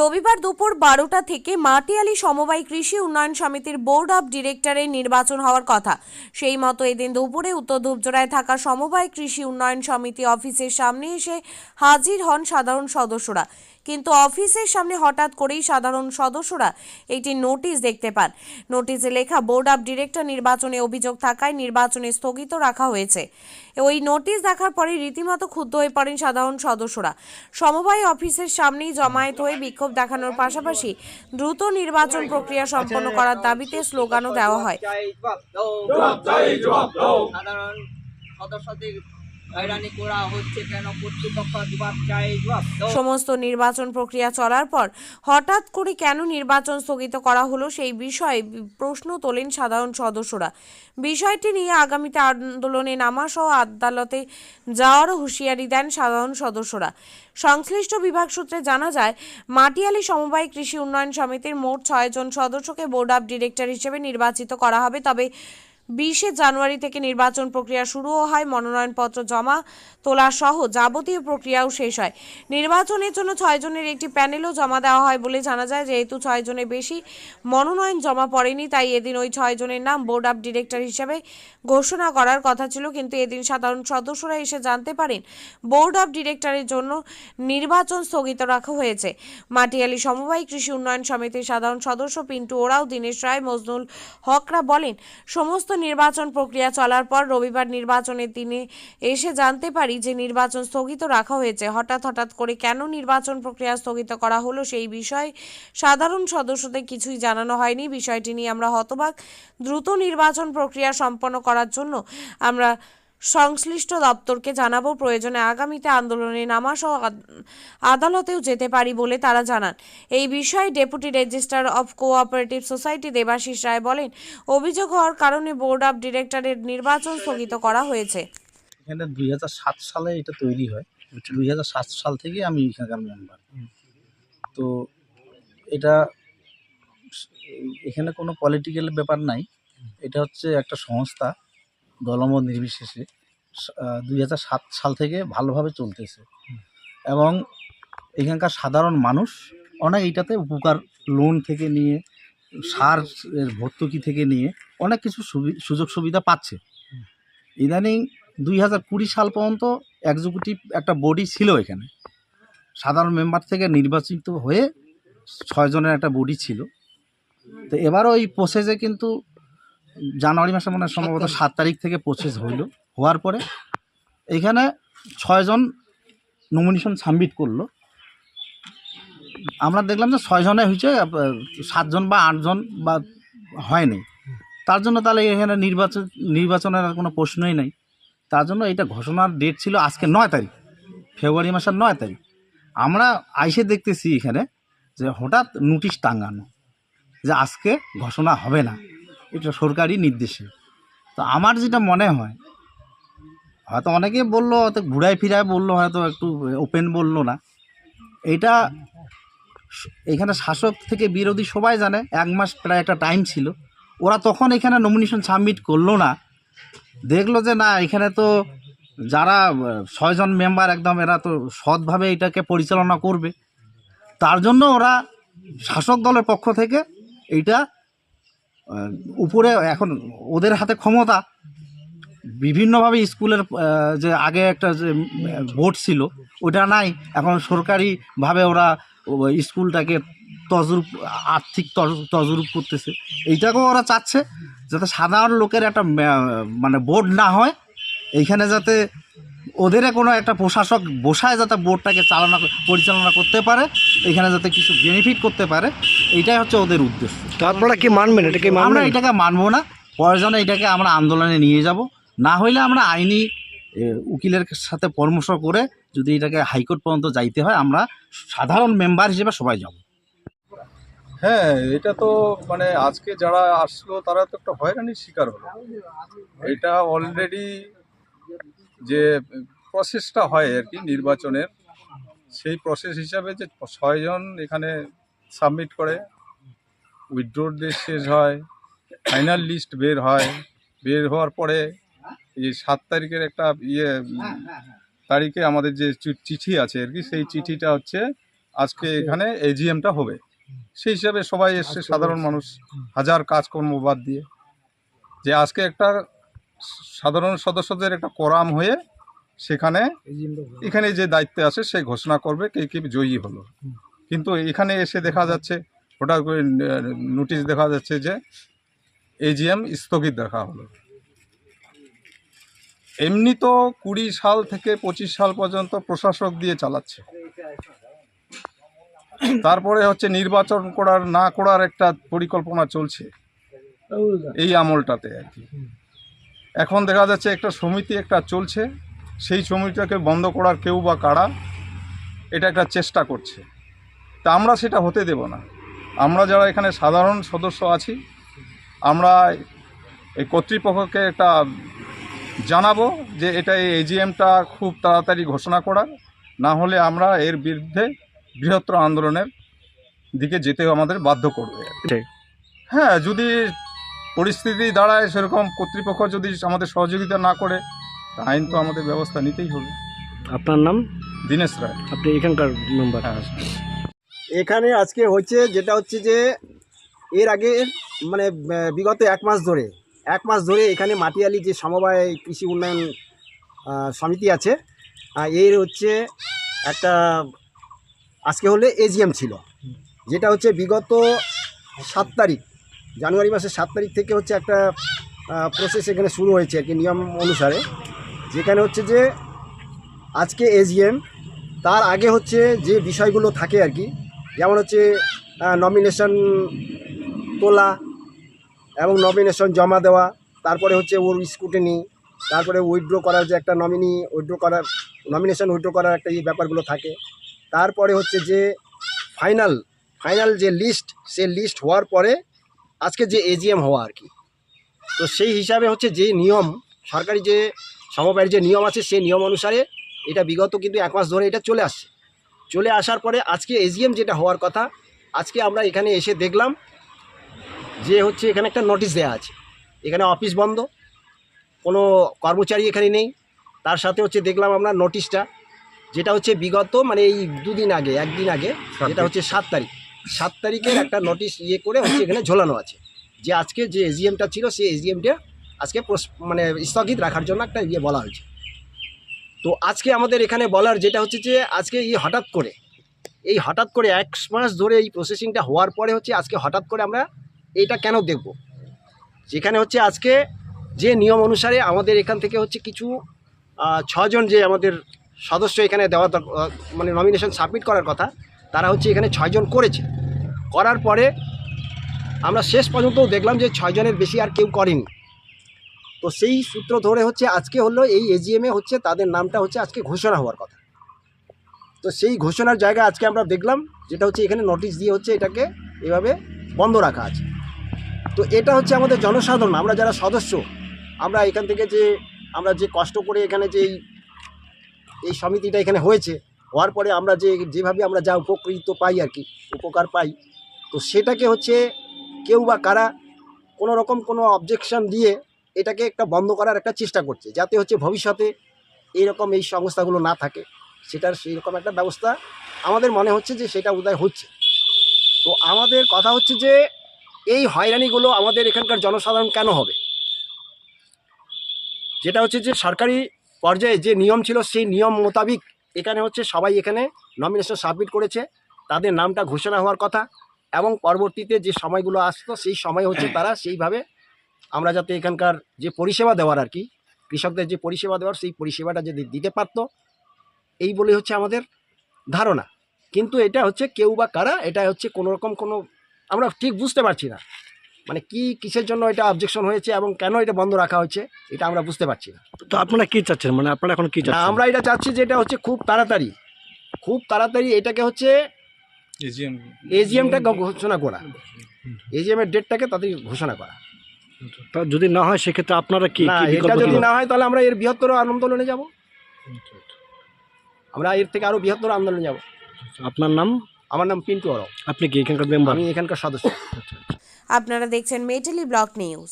রবিবার দুপুর বারোটা থেকে মাটিয়ালি সমবায় কৃষি উন্নয়ন সমিতির বোর্ড অব ডিরেক্টরের নির্বাচন হওয়ার কথা। সেই মতো এদিন দুপুরে উত্তর ধূপজোড়ায় থাকা সমবায় কৃষি উন্নয়ন সমিতি অফিসের সামনে এসে হাজির হন সাধারণ সদস্যরা। কিন্তু অফিসের সামনে হঠাৎ করেই সাধারণ সদস্যরা একটি নোটিশ দেখতে পান। নোটিশে লেখা, বোর্ড অব ডিরেক্টর নির্বাচনে অভিযোগ থাকায় নির্বাচনে স্থগিত রাখা হয়েছে। ওই নোটিশ দেখার পরে রীতিমতো ক্ষুব্ধ হয়ে পড়েন সাধারণ সদস্যরা। সমবায় অফিসের সামনেই জমায়েত হয়ে বিক্ষোভ দেখানোর পাশাপাশি দ্রুত নির্বাচন প্রক্রিয়া সম্পন্ন করার দাবিতে স্লোগানও দেওয়া হয়। সাধারণ সদস্যদের সমস্ত নির্বাচন প্রক্রিয়া চলার পর হঠাৎ করে কেন নির্বাচন স্থগিত করা হলো সেই বিষয়ে প্রশ্ন তোলেন সাধারণ সদস্যরা। বিষয়টি নিয়ে আগামীতে আন্দোলনে নামা সহ আদালতে যাওয়ারও হুঁশিয়ারি দেন সাধারণ সদস্যরা। সংশ্লিষ্ট বিভাগ সূত্রে জানা যায়, মাটিয়ালি সমবায় কৃষি উন্নয়ন সমিতির মোট ছয়জন সদস্যকে বোর্ড অব ডিরেক্টর হিসেবে নির্বাচিত করা হবে। তবে বিশে জানুয়ারি থেকে নির্বাচন প্রক্রিয়া শুরুও হয়, মনোনয়নপত্র জমা তোলা সহ যাবতীয় প্রক্রিয়াও শেষ হয়। নির্বাচনের জন্য ছয়জনের একটি প্যানেলও জমা দেওয়া হয় বলে জানা যায়। যেহেতু ছয়জনের বেশি মনোনয়ন জমা পড়েনি, তাই এদিন ওই ছয়জনের নাম বোর্ড অব ডিরেক্টর হিসেবে ঘোষণা করার কথা ছিল। কিন্তু এদিন সাধারণ সদস্যরা এসে জানতে পারেন, বোর্ড অব ডিরেক্টরের জন্য নির্বাচন স্থগিত রাখা হয়েছে। মাটিয়ালি সমবায় কৃষি উন্নয়ন সমিতির সাধারণ সদস্য পিন্টু ওরাও, দীনেশ রায়, মজনুল হকরা বলেন, সমস্ত নির্বাচন প্রক্রিয়া চলার পর রবিবার নির্বাচনের দিনে এসে জানতে পারি যে নির্বাচন স্থগিত রাখা হয়েছে। হঠাৎ হঠাৎ করে কেন নির্বাচন প্রক্রিয়া স্থগিত করা হলো সেই বিষয়ে সাধারণ সদস্যদের কিছুই জানানো হয়নি। বিষয়টি নিয়ে আমরা হতবাক। দ্রুত নির্বাচন প্রক্রিয়া সম্পন্ন করার জন্য আমরা সংশ্লিষ্ট দপ্তরকে জানাব প্রয়োজনে আগামীতে আন্দোলনে নামা সহ আদালতেও যেতে পারি বলে তারা জানান। এই বিষয়ে deputy registrar of cooperative society Debashis Roy বলেন অভিযোগ হওয়ার কারণে বোর্ড অব ডিরেক্টরের নির্বাচন স্থগিত করা হয়েছে। এখানে দুই হাজার সাত সালে এটা তৈরি হয়। দুই হাজার সাত সাল থেকে আমি এখানকার মেম্বার তো এটা এখানে কোনো পলিটিক্যাল ব্যাপার নাই। এটা হচ্ছে একটা সংস্থা দলমত নির্বিশেষে। দুই হাজার সাত সাল থেকে ভালোভাবে চলতেছে। এবং এখানকার সাধারণ মানুষ অনেক এইটাতে উপকার লোন থেকে নিয়ে সার এর ভর্তুকি থেকে নিয়ে অনেক কিছু সুবি- সুযোগ সুবিধা পাচ্ছে। ইদানিং দুই হাজার কুড়ি সাল পর্যন্ত এক্সিকিউটিভ একটা বডি ছিল এখানে। সাধারণ মেম্বার থেকে নির্বাচিত হয়ে ছয়জনের একটা বডি ছিল। তো এবারও ওই প্রসেসে কিন্তু জানুয়ারি মাসে মনে হয় সম্ভবত সাত তারিখ থেকে প্রসেস হইল। হওয়ার পরে এখানে ছয়জন নমিনেশন সাবমিট করল। আমরা দেখলাম যে ছয়জনে হয়েছে সাতজন বা আটজন বা হয়নি। তার জন্য তাহলে এখানে নির্বাচন নির্বাচনের আর কোনো প্রশ্নই নেই। তার জন্য এটা ঘোষণার ডেট ছিল আজকে নয় তারিখ ফেব্রুয়ারি মাসের নয় তারিখ। আমরা আইসে দেখতেছি এখানে যে হঠাৎ নোটিশ টাঙ্গানো যে আজকে ঘোষণা হবে না। এটা সরকারি নির্দেশে। তো আমার যেটা মনে হয়, হয়তো অনেকে বলল, হয়তো ঘুরায় ফিরায় বলল, হয়তো একটু ওপেন বলল না। এটা এখানে শাসক থেকে বিরোধী সবাই জানে, এক মাস প্রায় একটা টাইম ছিল। ওরা তখন এখানে নমিনেশন সাবমিট করল না। দেখল যে না, এখানে তো যারা ছয়জন মেম্বার একদম, এরা তো সৎভাবে এটাকে পরিচালনা করবে। তার জন্য ওরা শাসক দলের পক্ষ থেকে এইটা উপরে এখন ওদের হাতে ক্ষমতা। বিভিন্নভাবে স্কুলের যে আগে একটা যে বোর্ড ছিল, ওটা নাই। এখন সরকারিভাবে ওরা স্কুলটাকে তজরূপ, আর্থিক তজ- তজরূপ করতেছে। এইটাকেও ওরা চাচ্ছে, যাতে সাধারণ লোকের একটা মানে বোর্ড না হয়। এইখানে যাতে ওদের কোনো একটা প্রশাসক বসায় যাতে বোর্ডটাকে চালনা পরিচালনা করতে পারে এখানে যাতে কিছু বেনিফিট করতে পারে এইটাই হচ্ছে ওদের উদ্দেশ্য। তো আপনারা কি মানবেন? এটা কি আমরা এটাকে মানবো না। প্রয়োজনে এটাকে আমরা আন্দোলনে নিয়ে যাব। না হইলে আমরা আইনি উকিলের সাথে পরামর্শ করে যদি এটাকে হাইকোর্ট পর্যন্ত যাইতে হয় আমরা সাধারণ মেম্বার হিসেবে সবাই যাব। হ্যাঁ এটা তো মানে আজকে যারা আসলো তারা তো একটা হয়রানির শিকার হলো। এটা অলরেডি যে প্রসেসটা হয় আর কি নির্বাচনের সেই প্রসেস হিসাবে যে ছয়জন এখানে সাবমিট করে উইথড্রোর ডেট শেষ হয় ফাইনাল লিস্ট বের হয় বের হওয়ার পরে এই সাত তারিখের একটা ইয়ে তারিখে আমাদের যে চিঠি আছে আর কি সেই চিঠিটা হচ্ছে আজকে এখানে এজিএমটা হবে। সেই হিসাবে সবাই এসছে সাধারণ মানুষ হাজার কাজকর্ম বাদ দিয়ে। যে আজকে একটা সাধারণ সদস্যদের একটা কোরাম হয়ে সেখানে এখানে যে দায়িত্বে আছে সে ঘোষণা করবে কে কে জয়ী হলো। কিন্তু এখানে এসে দেখা যাচ্ছে, হঠাৎ করে নোটিশ দেখা যাচ্ছে যে এজিএম স্থগিত দেখা হলো। এমনি তো কুড়ি সাল থেকে পঁচিশ সাল পর্যন্ত প্রশাসক দিয়ে চালাচ্ছে। তারপরে হচ্ছে নির্বাচন করার, না করার একটা পরিকল্পনা চলছে। এই আমলটাতে আর কি। এখন দেখা যাচ্ছে একটা সমিতি একটা চলছে সেই সমিতিটাকে বন্ধ করার কেউ বা কারা এটা একটা চেষ্টা করছে। তা আমরা সেটা হতে দেব না। আমরা যারা এখানে সাধারণ সদস্য আছি আমরা এই কর্তৃপক্ষকে একটা জানাব যে এটা এই এজিএমটা খুব তাড়াতাড়ি ঘোষণা করার না হলে আমরা এর বিরুদ্ধে বৃহত্তর আন্দোলনের দিকে যেতে আমাদের বাধ্য করবে। হ্যাঁ যদি পরিস্থিতি দাঁড়ায় সেরকম কর্তৃপক্ষ যদি আমাদের সহযোগিতা না করে তা আইন তো আমাদের ব্যবস্থা নিতেই হবে। আপনার নাম? দীনেশ রায়। আপনি এখানকার মেম্বার হ্যাঁ এখানে আজকে হচ্ছে যেটা হচ্ছে যে এর আগে মানে বিগত এক মাস ধরে এক মাস ধরে এখানে মাটিয়ালি যে সমবায় কৃষি উন্নয়ন সমিতি আছে এর হচ্ছে একটা আজকে হলে এজিএম ছিল। যেটা হচ্ছে বিগত সাত তারিখ জানুয়ারি মাসের সাত তারিখ থেকে হচ্ছে একটা প্রসেস এখানে শুরু হয়েছে আর কি, নিয়ম অনুসারে। যেখানে হচ্ছে যে আজকে এজিএম তার আগে হচ্ছে যে বিষয়গুলো থাকে আর কি, যেমন হচ্ছে নমিনেশন তোলা এবং নমিনেশন জমা দেওয়া, তারপরে হচ্ছে ওর স্কুটিনি তারপরে উইথড্র করার যে একটা নমিনি উইথড্র করার নমিনেশন উইথড্র করার একটা এই ব্যাপারগুলো থাকে। তারপরে হচ্ছে যে ফাইনাল ফাইনাল যে লিস্ট সে লিস্ট হওয়ার পরে আজকে যে এজিএম হওয়া আর কি। তো সেই হিসাবে হচ্ছে যে নিয়ম সরকারি যে সমবায়ের যে নিয়ম আছে সেই নিয়ম অনুসারে এটা বিগত কিন্তু এক মাস ধরে এটা চলে আসছে। চলে আসার পরে আজকে এজিএম যেটা হওয়ার কথা আজকে আমরা এখানে এসে দেখলাম যে হচ্ছে এখানে একটা নোটিশ দেওয়া আছে। এখানে অফিস বন্ধ কোনো কর্মচারী এখানে নেই। তার সাথে হচ্ছে দেখলাম আমরা নোটিশটা যেটা হচ্ছে বিগত মানে এই দুদিন আগে একদিন আগে যেটা হচ্ছে সাত তারিখ। সাত তারিখের একটা নোটিশ ইয়ে করে হচ্ছে এখানে ঝোলানো আছে। যে আজকে যে এজিএমটা ছিল, সেই এজিএমটা আজকে মানে স্থগিত রাখার জন্য একটা ইয়ে বলা হয়েছে। তো আজকে আমাদের এখানে বলার যেটা হচ্ছে যে, আজকে এই হঠাৎ করে, এই হঠাৎ করে এক মাস ধরে এই প্রসেসিংটা হওয়ার পরে হচ্ছে আজকে হঠাৎ করে আমরা এইটা কেন দেখব? যেখানে হচ্ছে আজকে যে নিয়ম অনুসারে আমাদের এখান থেকে হচ্ছে কিছু ছজন যে আমাদের সদস্য এখানে দেওয়া মানে নমিনেশন সাবমিট করার কথা তারা হচ্ছে এখানে ছয়জন করেছে। করার পরে আমরা শেষ পর্যন্ত দেখলাম যে ছয়জনের বেশি আর কেউ করেনি। তো সেই সূত্র ধরে হচ্ছে আজকে হলো এই এজিএমে হচ্ছে তাদের নামটা হচ্ছে আজকে ঘোষণা হওয়ার কথা। তো সেই ঘোষণার জায়গা আজকে আমরা দেখলাম, যেটা হচ্ছে এখানে নোটিশ দিয়ে হচ্ছে এটাকে এভাবে বন্ধ রাখা আছে। তো এটা হচ্ছে আমাদের জনসাধারণ, আমরা যারা সদস্য, আমরা এখান থেকে যে, আমরা যে কষ্ট করে এখানে যে এই- এই সমিতিটা এখানে হয়েছে হওয়ার পরে আমরা যে, যেভাবে আমরা যা উপকৃত পাই আর কি, উপকার পাই, তো সেটাকে হচ্ছে কেউ বা কারা কোনো রকম কোনো অবজেকশন দিয়ে এটাকে একটা বন্ধ করার একটা চেষ্টা করছে, যাতে হচ্ছে ভবিষ্যতে এইরকম এই সংস্থাগুলো না থাকে। সেটার সেই রকম একটা ব্যবস্থা আমাদের মনে হচ্ছে যে, সেটা উদয় হচ্ছে। তো আমাদের কথা হচ্ছে যে, এই হয়রানিগুলো আমাদের এখানকার জনসাধারণ কেন হবে? যেটা হচ্ছে যে, সরকারি পর্যায়ে যে নিয়ম ছিল, সেই নিয়ম মোতাবিক এখানে হচ্ছে সবাই এখানে নমিনেশন সাবমিট করেছে। তাদের নামটা ঘোষণা হওয়ার কথা এবং পরবর্তীতে যে সময়গুলো আসতো, সেই সময় হচ্ছে তারা সেইভাবে আমরা যাতে এখানকার যে পরিষেবা দেওয়ার আর কি, কৃষকদের যে পরিষেবা দেওয়ার, সেই পরিষেবাটা যদি দিতে পারতো, এই বলে হচ্ছে আমাদের ধারণা। কিন্তু এটা হচ্ছে কেউ বা কারা, এটা হচ্ছে কোনো রকম কোনো, আমরা ঠিক বুঝতে পারছি না। মানে কি কিসের জন্য এটা অবজেকশন হয়েছে এবং কেন এটা বন্ধ রাখা হয়েছে এটা আমরা বুঝতে পারছি না। তো আপনারা কি চাচ্ছেন? মানে আপনারা এখন কি চাচ্ছেন? আমরা এটা চাচ্ছি যে এটা হচ্ছে খুব তাড়াতাড়ি খুব তাড়াতাড়ি এটাকে হচ্ছে এজিএম এজিএমটা ঘোষণা করা। এজিএম এর ডেটটাকে তাদের ঘোষণা করা। তা যদি না হয় সেক্ষেত্রে আপনারা কি না এটা যদি না হয় তাহলে আমরা এর বৃহত্তর আন্দোলনে যাব। আমরা এর থেকে আরও বৃহত্তর আন্দোলনে যাব। আপনার নাম? আমার নাম পিন্টু অরব আপনি কি এখানকার মেম্বার আমি এখানকার সদস্য। আপনারা দেখছেন মেটালি ব্লক নিউজ